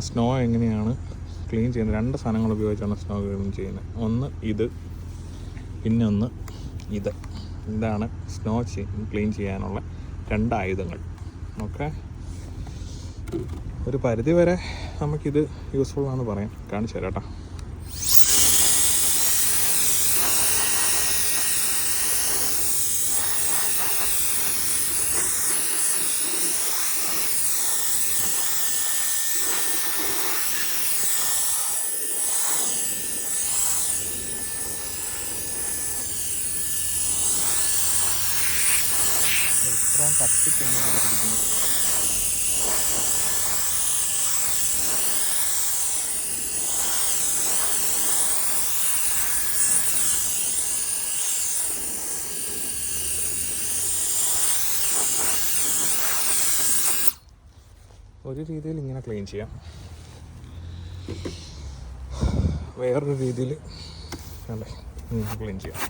അപ്പോൾ സ്നോ എങ്ങനെയാണ് ക്ലീൻ ചെയ്യുന്നത്? രണ്ട് സാധനങ്ങൾ ഉപയോഗിച്ചാണ് സ്നോ ക്ലീൻ ചെയ്യുന്നത്. ഒന്ന് ഇത് പിന്നെ ഒന്ന് ഇത്. ഇതാണ് സ്നോ ക്ലീൻ ചെയ്യാനുള്ള രണ്ട് ആയുധങ്ങൾ. ഓക്കെ ഒരു പരിധി വരെ നമുക്കിത് യൂസ്ഫുൾ ആണെന്ന് പറയാം. കാണിച്ചു തരാം കേട്ടോ. ഇത്രയും കത്തിക്കാണ് പിടിക്കുന്നത് ഒരു രീതിയിൽ ഇങ്ങനെ ക്ലീൻ ചെയ്യാം. വേറൊരു രീതിയിൽ അല്ലേ ക്ലീൻ ചെയ്യാം.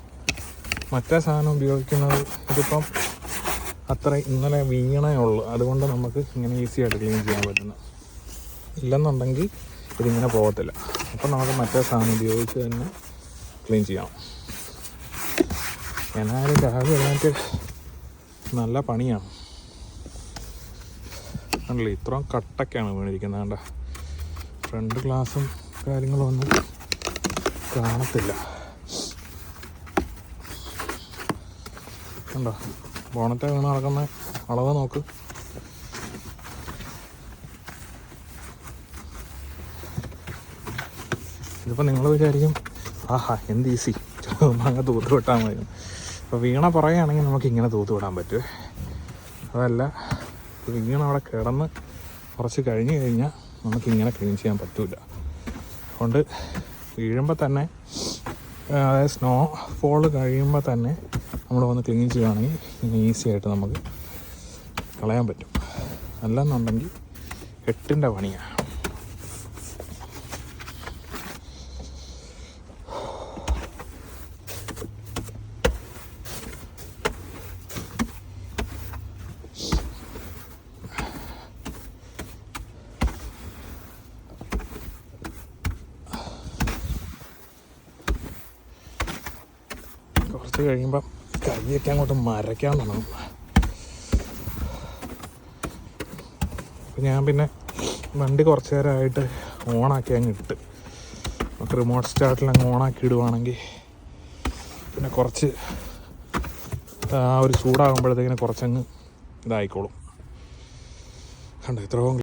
മറ്റേ സാധനം ഉപയോഗിക്കുന്നത് ഇതിപ്പം അത്ര ഇന്നലെ വീണേ ഉള്ളൂ. അതുകൊണ്ട് നമുക്ക് ഇങ്ങനെ ഈസി ആയിട്ട് ക്ലീൻ ചെയ്യാൻ പറ്റുന്നു ഇല്ലെന്നുണ്ടെങ്കിൽ ഇതിങ്ങനെ പോകത്തില്ല. അപ്പം നമുക്ക് മറ്റേ സാധനം ഉപയോഗിച്ച് തന്നെ ക്ലീൻ ചെയ്യാം. എന്നാലും രാവിലെ എഴുന്നേറ്റ് നല്ല പണിയാണ്. ണ്ടല്ലോ ഇത്രയും കട്ടൊക്കെയാണ് വീണിരിക്കുന്നത് കണ്ട? ഫ്രണ്ട് ഗ്ലാസും കാര്യങ്ങളും ഒന്നും കാണത്തില്ല. കണ്ടോ? ബോണറ്റ് വീണ് നടക്കുന്ന? അളവ് നോക്ക്. ഇതിപ്പോൾ നിങ്ങൾ വിചാരിക്കും ആഹാ എന്ത് ഈസി. അങ്ങ് തൂത്ത് വിട്ടാൽ മതി. അപ്പോൾ വീണ പറയുകയാണെങ്കിൽ നമുക്ക് ഇങ്ങനെ തൂത്ത് വിടാൻ പറ്റുമേ അതല്ല വീണ അവിടെ കിടന്ന് കുറച്ച് കഴിഞ്ഞ് കഴിഞ്ഞാൽ നമുക്ക് ഇങ്ങനെ ക്ലീൻ ചെയ്യാൻ പറ്റില്ല അതുകൊണ്ട് വീഴുമ്പോൾ തന്നെ അതായത് സ്നോ ഫോൾ കഴിയുമ്പോൾ തന്നെ നമ്മൾ വന്ന് ക്ലീൻ ചെയ്യുകയാണെങ്കിൽ ഈസി ആയിട്ട് നമുക്ക് കളയാൻ പറ്റും. അല്ലെന്നുണ്ടെങ്കിൽ എട്ടിന്റെ പണിയാണ് കുറച്ച് കഴിയുമ്പം കൈയൊക്കെ അങ്ങോട്ട് മരയ്ക്കാൻ തുടങ്ങും. അപ്പം ഞാൻ പിന്നെ വണ്ടി കുറച്ച് നേരമായിട്ട് ഓണാക്കി അങ്ങ് ഇട്ട്. നമുക്ക് റിമോട്ട് സ്റ്റാർട്ടിൽ അങ്ങ് ഓണാക്കി ഇടുവാണെങ്കിൽ പിന്നെ കുറച്ച് ആ ഒരു ചൂടാകുമ്പോഴത്തേക്കിനെ കുറച്ചങ്ങ് ഇതായിക്കോളും. കണ്ടോ ഇത്രയും